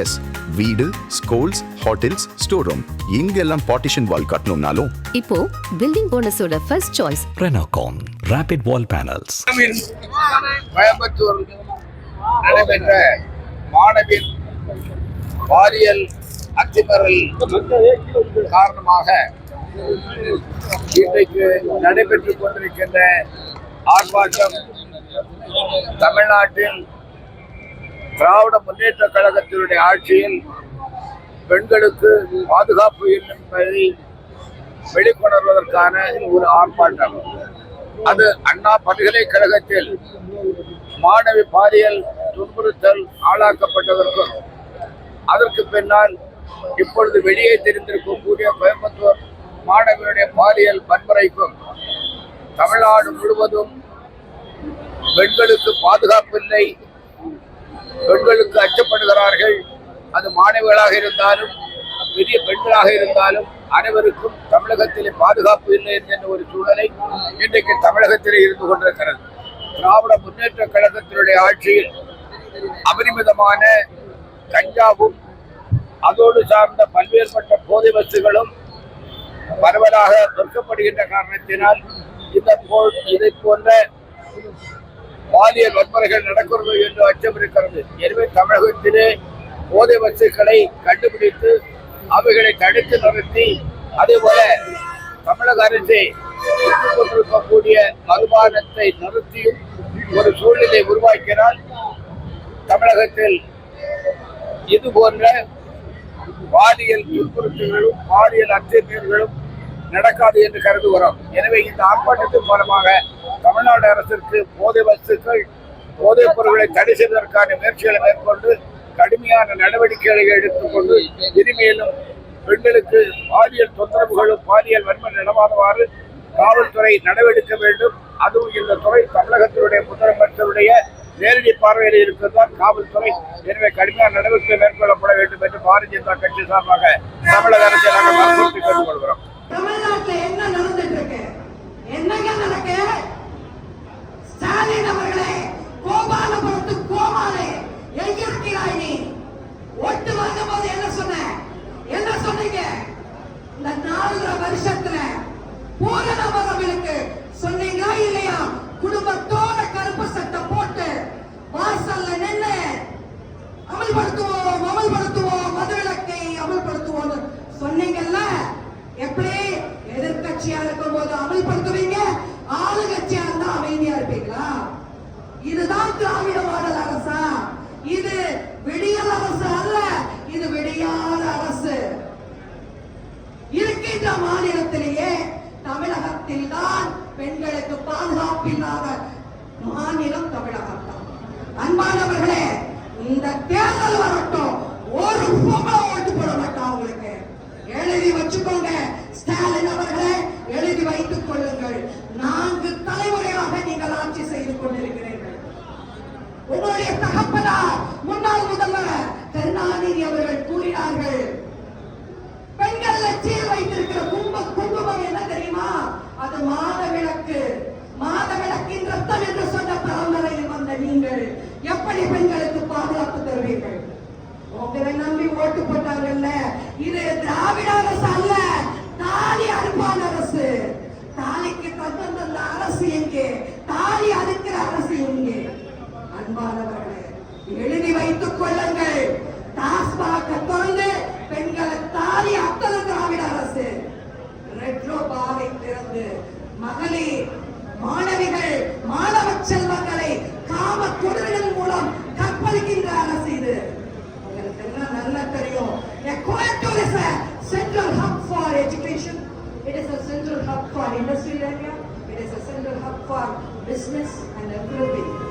S வீடு schools hotels store room இங்கெல்லாம் partition wall கட்டணும்னாலும். இப்போ building போனஸோட first choice Renocon Rapid Wall Panels. Coimbatore நடைபெற்ற மாணவின் பாலியல் அத்துமீறல் காரணமாக இன்றைக்கு நடைபெற்றுக் கொண்டிருக்கின்ற ஆர்ப்பாட்டம் தமிழ்நாட்டில் திராவிட முன்னேற்ற கழகத்தினுடைய ஆட்சியில் பெண்களுக்கு பாதுகாப்பு என்பதை வெளிக்கொணர்வதற்கான ஒரு ஆர்ப்பாட்டம். அது அண்ணா பல்கலைக்கழகத்தில் மாணவி பாலியல் துன்புறுத்தல் ஆளாக்கப்பட்டதற்கும் அதற்கு பின்னால் இப்பொழுது வெளியே தெரிந்திருக்கக்கூடிய கோயம்புத்தூர் மாணவியுடைய பாலியல் வன்முறைக்கும் தமிழ்நாடு முழுவதும் பெண்களுக்கு பாதுகாப்பில்லை பெண்களுக்கு அச்சப்படுகிறார்கள். அது மாணவிகளாக இருந்தாலும் பெரிய பெண்களாக இருந்தாலும் அனைவருக்கும் தமிழகத்திலே பாதுகாப்பு இல்லை என்கின்ற ஒரு சூழலை இன்றைக்கு தமிழகத்திலே இருந்து கொண்டிருக்கிறது. திராவிட முன்னேற்ற கழகத்தினுடைய ஆட்சியில் அபரிமிதமான கஞ்சாவும் அதோடு சார்ந்த பல்வேறுபட்ட போதை வஸ்துகளும் பரவலாக விற்கப்படுகின்ற காரணத்தினால் இந்த போல் இதை போன்ற பாலியல் வன்முறைகள் நடக்கிறது என்று அச்சம் இருக்கிறது எனவே தமிழகத்திலே போதை வஸ்துக்களை கண்டுபிடித்து அவைகளை தடுத்து நிறுத்தி அதேபோல தமிழக அரசு இருக்கக்கூடிய கொண்டிருக்கக்கூடிய மதுபானத்தை நிறுத்தியும் ஒரு சூழ்நிலை உருவாக்கினால் தமிழகத்தில் இது போன்ற பாலியல் துன்புறுத்தல்களும் பாலியல் அத்துமீறல்களும் நடக்காது என்று கருதுகிறோம். எனவே இந்த ஆர்ப்பாட்டத்தின் மூலமாக தமிழ்நாடு அரசிற்கு போதை வஸ்துக்கள் போதைப் பொருட்களை தடை செய்வதற்கான முயற்சிகளை மேற்கொண்டு கடுமையான நடவடிக்கைகளை எடுத்துக்கொண்டு இனிமேலும் பெண்களுக்கு பாலியல் தொந்தரவுகளும் பாலியல் வன்மை நடவாதவாறு காவல்துறை நடவடிக்க வேண்டும். அதுவும் இந்த துறை தமிழகத்தினுடைய முதலமைச்சருடைய நேரடி பார்வையில் இருக்கிறதால் காவல்துறை. எனவே கடுமையான நடவடிக்கை மேற்கொள்ளப்பட வேண்டும் என்று பாரதிய ஜனதா கட்சி சார்பாக தமிழக அரசு ஸ்டாலின் அவர்களே கோபாலபுரத்து கோமாளே எங்கிருக்கிறாய் நீ? ஒட்டு வந்த போது என்ன சொன்ன? என்ன சொன்னீங்க? இந்த நாலரை வருஷத்துல பூரண சொன்னீங்களா இல்லையா? குடும்பத்தோட கருப்பு சட்டை போட்டு வாசல்ல நின்று அமல்படுத்துவோம் அமல்படுத்துவோம் மதுவிலக்கை அமல்படுத்துவோம் சொன்னீங்கல்ல? எப்படி எதிர்கட்சியா இருக்கும் போது அமல்படுத்துவீங்க? ஆளுங்க இதுதான் திராவிட மாடல் அரசா. இது விடியல் அரசு அல்ல இது விடியாத அரசு. இருக்கின்ற மாநிலத்திலேயே தமிழகத்தில் தான் பெண்களுக்கு பாதுகாப்பில்லாத மாநிலம் தமிழகம் தான் அன்பானவர்களே இந்த தேர்தல் வரட்டும். ஒரு பொம்பளை ஓட்டு போட மாட்டோம் அவங்களுக்கு எழுதி வச்சுக்கோங்க ஸ்டாலின் அவர்களே எழுதி வைத்துக் கொள்ளுங்கள் நான்கு தலைமுறையாக நீங்கள் ஆட்சி செய்து கொண்டிருக்கிறீர்கள் உங்களுடைய தகப்பனார் முன்னாள் முதல்வர் கருணாநிதி அவர்கள் கூறினார்கள். பெண்கள் லட்சியம் வைத்திருக்கிற கும்ப குங்குமம் என்ன தெரியுமா? அது மாத விளக்கு மாத விளக்கின் ரத்தம் என்று சொன்ன பரம்பரையில் வந்த நீங்கள் எப்படி பெண்களுக்கு பாதுகாப்பு தருவீர்கள்? உங்களை நம்பி ஓட்டு போட்டாங்கல்ல இது திராவிட அரசு அல்ல தாலி அனுப்பான அரசு. தாலிக்கு தந்தந்த அரசு எங்கே? தாலி அது அன்பானவர்களே எழுதி வைத்துக் கொள்ளுங்கள். டாஸ்மாக திறந்து பெண்களை தாலி அத்தனை திராவிட அரசு. ரெட்ரோ பாதை திறந்து மகளிர் மாணவிகள் மாணவ செல்வங்களை காம கொடுமைகள் மூலம் கற்பழிக்கின்ற அரசு இது. உங்களுக்கு எல்லாம் நல்லா தெரியும்? A Coimbatore is a central hub for education. It is a central it is a area. It for business and hub